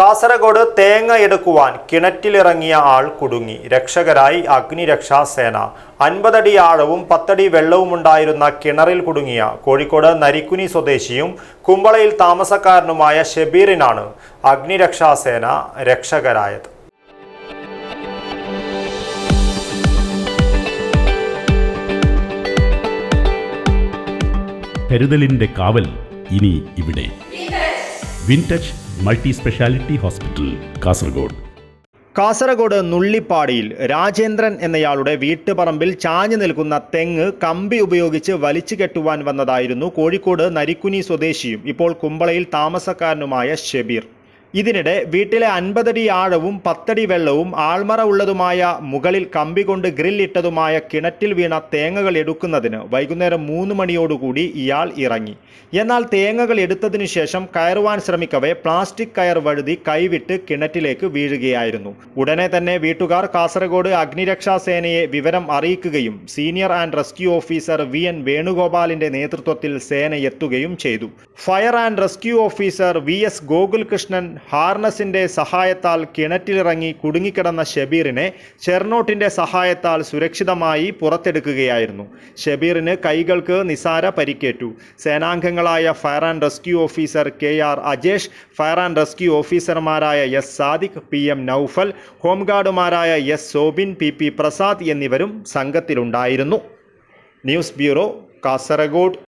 കാസർഗോഡ് തേങ്ങ എടുക്കുവാൻ കിണറ്റിലിറങ്ങിയ ആൾ കുടുങ്ങി. രക്ഷകരായി അഗ്നിരക്ഷാസേന അൻപതടി ആഴവും പത്തടി വെള്ളവുമുണ്ടായിരുന്ന കിണറിൽ കുടുങ്ങിയ കോഴിക്കോട് നരിക്കുനി സ്വദേശിയും കുമ്പളയിൽ താമസക്കാരനുമായ ഷബീറിനാണ് അഗ്നിരക്ഷാസേന രക്ഷകരായത്. കരുതലിന്റെ കാവൽ ഇനി ഇവിടെ. Wintouch multi speciality hospital Kasaragod. Kasaragod നുള്ളിപ്പാടിയിൽ Rajendran എന്നയാളുടെ വീട്ടുപറമ്പിൽ ചാഞ്ഞു നിൽക്കുന്ന തെങ്ങ് കമ്പി ഉപയോഗിച്ച് വലിച്ചു കെട്ടുവാൻ വന്നതായിരുന്നു കോഴിക്കോട് നരിക്കുനി സ്വദേശിയും ഇപ്പോൾ കുമ്പളയിൽ താമസക്കാരനുമായ ഷബീർ. ഇതിനിടെ വീട്ടിലെ അൻപതടി ആഴവും പത്തടി വെള്ളവും ആൾമറ ഉള്ളതുമായ മുകളിൽ കമ്പി കൊണ്ട് ഗ്രില്ലിട്ടതുമായ കിണറ്റിൽ വീണ തേങ്ങകൾ എടുക്കുന്നതിന് വൈകുന്നേരം മൂന്ന് മണിയോടുകൂടി ഇയാൾ ഇറങ്ങി. എന്നാൽ തേങ്ങകൾ എടുത്തതിനു ശേഷം കയറുവാൻ ശ്രമിക്കവേ പ്ലാസ്റ്റിക് കയർ വഴുതി കൈവിട്ട് കിണറ്റിലേക്ക് വീഴുകയായിരുന്നു. ഉടനെ തന്നെ വീട്ടുകാർ കാസർഗോഡ് അഗ്നിരക്ഷാ സേനയെ വിവരം അറിയിക്കുകയും senior and rescue officer V N വേണുഗോപാലിന്റെ നേതൃത്വത്തിൽ സേന എത്തുകയും ചെയ്തു. Fire and rescue officer V S Gokulkrishnan ഹാർനസിന്റെ സഹായത്താൽ കിണറ്റിലിറങ്ങി കുടുങ്ങിക്കിടന്ന ഷബീറിനെ ചെർനോട്ടിന്റെ സഹായത്താൽ സുരക്ഷിതമായി പുറത്തെടുക്കുകയായിരുന്നു. ഷബീറിന് കൈകൾക്ക് നിസാര പരിക്കേറ്റു. സേനാംഗങ്ങളായ fire and rescue officer K R Ajesh fire and rescue ഓഫീസർമാരായ S Sadiq P M Noufal ഹോംഗാർഡുമാരായ S Sobin P P Prasad എന്നിവരും സംഘത്തിലുണ്ടായിരുന്നു. News bureau Kasaragod.